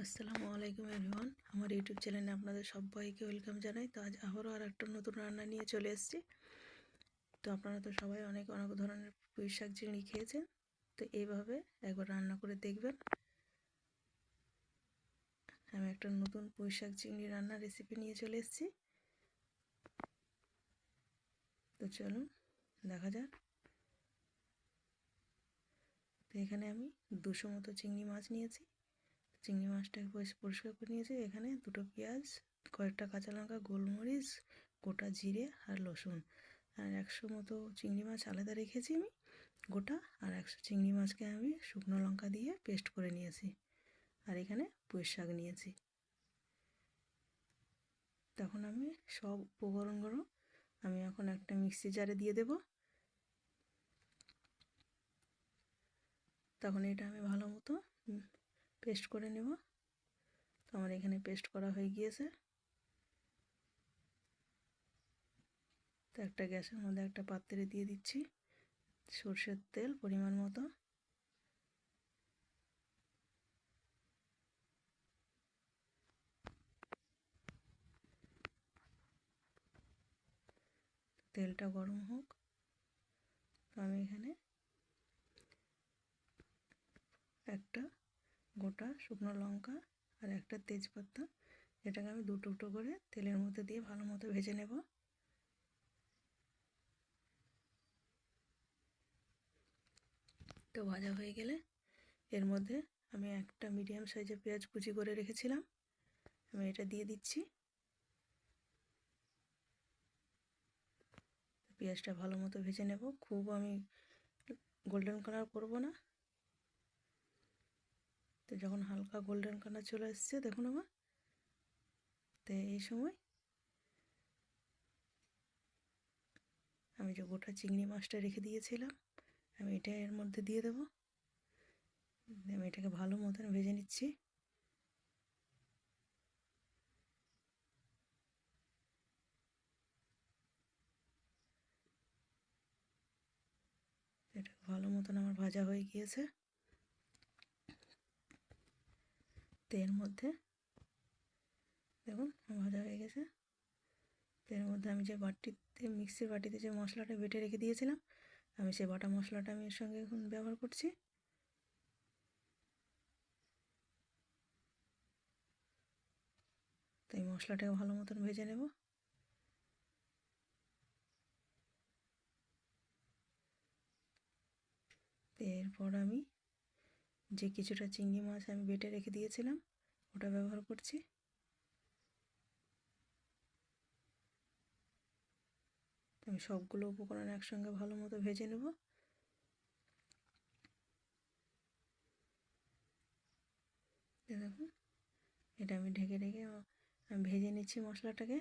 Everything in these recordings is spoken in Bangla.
আসসালামু আলাইকুম এভরিওয়ান। আমার ইউটিউব চ্যানেলে আপনাদের সবাইকে ওয়েলকাম জানাই। তো আজ আবারও আর একটা নতুন রান্না নিয়ে চলে এসেছি। তো আপনারা তো সবাই অনেক অনেক ধরনের পুঁই শাক চিংড়ি খেয়েছেন। তো এইভাবে একবার রান্না করে দেখবেন। আমি একটা নতুন পুঁই শাক চিংড়ি রান্নার রেসিপি নিয়ে চলে এসেছি। তো চলুন, দেখা যাক। তো এখানে আমি দুশো মতো চিংড়ি মাছ নিয়েছি। চিংড়ি মাছটাকে পরিষ্কার করে নিয়েছি। এখানে দুটো পেঁয়াজ, কয়েকটা কাঁচা লঙ্কা, গোলমরিচ, গোটা জিরে আর রসুন। আর একশো মতো চিংড়ি মাছ আলাদা রেখেছি আমি, গোটা। আর একশো চিংড়ি মাছকে আমি শুকনো লঙ্কা দিয়ে পেস্ট করে নিয়েছি। আর এখানে পুঁই শাক নিয়েছি। তখন আমি সব উপকরণগুলো আমি এখন একটা মিক্সি জারে দিয়ে দেব। তখন এটা আমি ভালো মতো পেস্ট করে নেব। তো আমার এখানে পেস্ট করা হয়ে গিয়েছে। তো একটা গ্যাসের মধ্যে একটা পাত্রে দিয়ে দিচ্ছি সর্ষের তেল পরিমাণ মতো। তেলটা গরম হোক। আমি এখানে একটা গোটা শুকনো লঙ্কা আর একটা তেজপাতা। এটাকে আমি দুটো দুটো করে তেলের মধ্যে দিয়ে ভালো মতো ভেজে নেব। তো ভাজা হয়ে গেলে এর মধ্যে আমি একটা মিডিয়াম সাইজের পেঁয়াজ কুচি করে রেখেছিলাম। আমি এটা দিয়ে দিচ্ছি। পেঁয়াজটা ভালো মতো ভেজে নেব। খুব আমি গোল্ডেন কালার করব না। তো যখন হালকা গোল্ডেন কালার চলে এসছে দেখুন আমার। তো এই সময় আমি যে গোটা চিংড়ি মাছটা রেখে দিয়েছিলাম, আমি এটা এর মধ্যে দিয়ে দেবো। আমি এটাকে ভালো মতন ভেজে নিচ্ছি। এটা ভালো মতন আমার ভাজা হয়ে গিয়েছে। তের মধ্যে। দেখুন ভাজা হয়ে গেছে। তের মধ্যে আমি যে বাটিতে, মিক্সির বাটিতে যে মশলাটা বেটে রেখে দিয়েছিলাম, আমি সেই বাটা মশলাটা আমি এর সঙ্গে এখন ব্যবহার করছি। তাই মশলাটাকে ভালো মতন ভেজে নেব। এরপর আমি যে কিছুটা চিংড়ি মাছ আমি বেটে রেখে দিয়েছিলাম, ওটা ব্যবহার করছি। আমি সবগুলো উপকরণ একসঙ্গে ভালো মতো ভেজে নেব। দেখুন এটা আমি ঢেকে ঢেকে আমি ভেজে নিচ্ছি মশলাটাকে।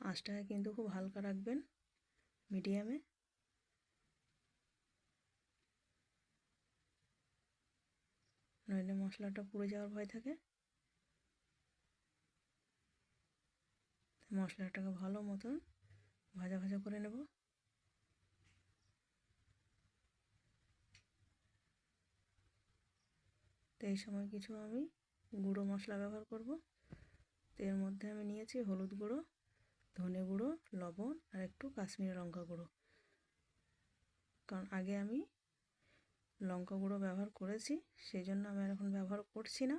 আঁচটাকে কিন্তু খুব হালকা রাখবেন মিডিয়ামে। নইলে মশলাটা পুড়ে যাওয়ার ভয় থাকে। মশলাটাকে ভালো মতন ভাজা ভাজা করে নেব। তো এই সময় কিছু আমি গুঁড়ো মশলা ব্যবহার করব। তো এর মধ্যে আমি নিয়েছি হলুদ গুঁড়ো, ধনে গুঁড়ো, লবণ আর একটু কাশ্মীরি লঙ্কা গুঁড়ো। কারণ আগে আমি লঙ্কা গুঁড়ো ব্যবহার করেছি, সেই জন্য আমি এখন ব্যবহার করছি না।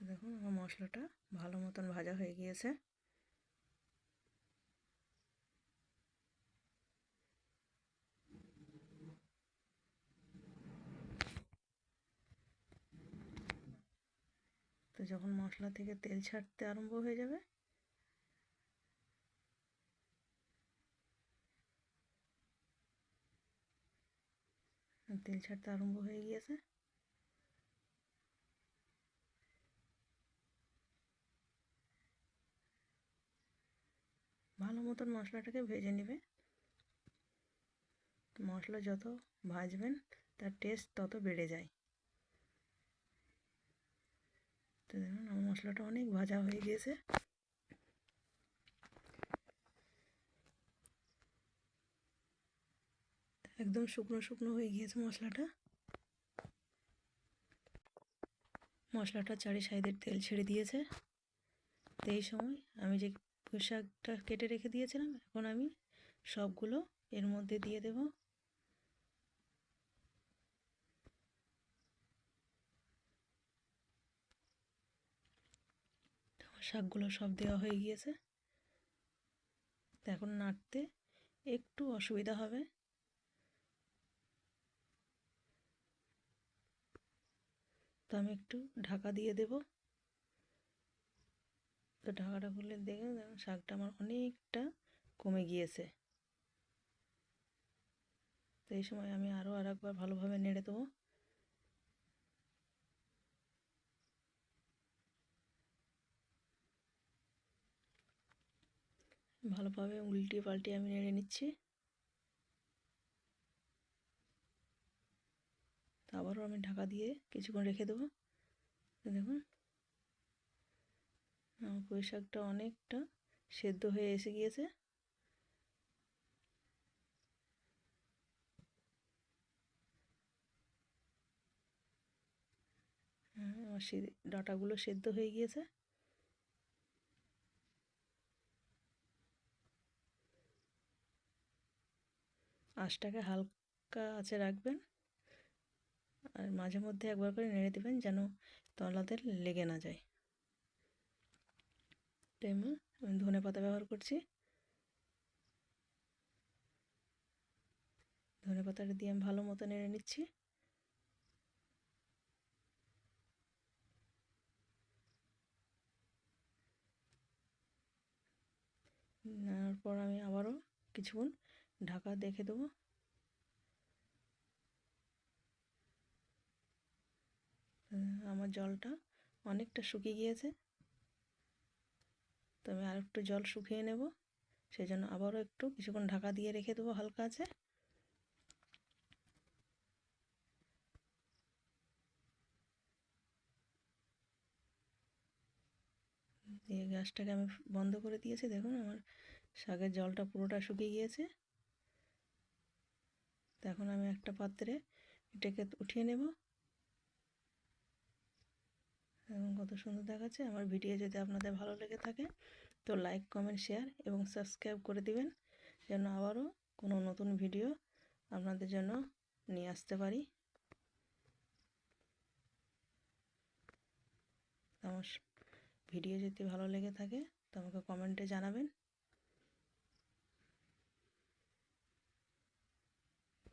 দেখুন, আমার মশলাটা ভালো মতন ভাজা হয়ে গিয়েছে। তো যখন মশলা থেকে তেল ছাড়তে আরম্ভ হয়ে যাবে তেল ছাড়তে আরম্ভ হয়ে গিয়েছে। ভালো মতন মশলাটাকে ভেজে নেবে। মশলা যত ভাজবেন, তার টেস্ট তত বেড়ে যায়। তো দেখুন, আমার মশলাটা অনেক ভাজা হয়ে গিয়েছে। একদম শুকনো শুকনো হয়ে গিয়েছে মশলাটা। মশলাটা চারি সাইডের তেল ছেড়ে দিয়েছে। তো এই সময় আমি যে শাকটা কেটে রেখে দিয়েছিলাম, এখন আমি সবগুলো এর মধ্যে দিয়ে দেব। শাকগুলো সব দেওয়া হয়ে গিয়েছে। এখন নাড়তে একটু অসুবিধা হবে। তো আমি একটু ঢাকা দিয়ে দেব। তো ঢাকাটা খুলে দেখে শাকটা আমার অনেকটা কমে গিয়েছে। তো এই সময় আমি আরও আর একবার ভালোভাবে নেড়ে দেবো। ভালোভাবে উল্টিয়ে পাল্টিয়ে আমি নেড়ে নিচ্ছি। আবারও আমি ঢাকা দিয়ে কিছুক্ষণ রেখে দেবো। দেখুন, আমার পুঁই শাকটা অনেকটা সেদ্ধ হয়ে এসে গিয়েছে। আমার ডাটাগুলো সেদ্ধ হয়ে গিয়েছে। আঁচটাকে হালকা আছে রাখবেন। আর মাঝে মধ্যে একবার করে নেড়ে দেবেন যেন তলাতে লেগে না যায়। টাইমে আমি ধনে পাতা ব্যবহার করছি। ধনে পাতাটা দিয়ে আমি ভালো মতো নেড়ে নিচ্ছি। নেওয়ার পর আমি আবারও কিছুক্ষণ ঢাকা দেখে দেবো। আমার জলটা অনেকটা শুকিয়ে গিয়েছে। তো আমি আর একটু জল শুকিয়ে নেব। সেই জন্য আবারও একটু কিছুক্ষণ ঢাকা দিয়ে রেখে দেবো হালকা আছে। দিয়ে গ্যাসটাকে আমি বন্ধ করে দিয়েছি। দেখুন আমার শাকের জলটা পুরোটা শুকিয়ে গিয়েছে। এখন আমি একটা পাত্রে এটাকে উঠিয়ে নেব। এবং কত সুন্দর দেখাচ্ছে। আমার ভিডিও যদি আপনাদের ভালো লেগে থাকে, তো লাইক কমেন্ট শেয়ার এবং সাবস্ক্রাইব করে দিবেন, যেন আবারও কোনো নতুন ভিডিও আপনাদের জন্য নিয়ে আসতে পারি। আমার ভিডিও যদি ভালো লেগে থাকে, তো আমাকে কমেন্টে জানাবেন।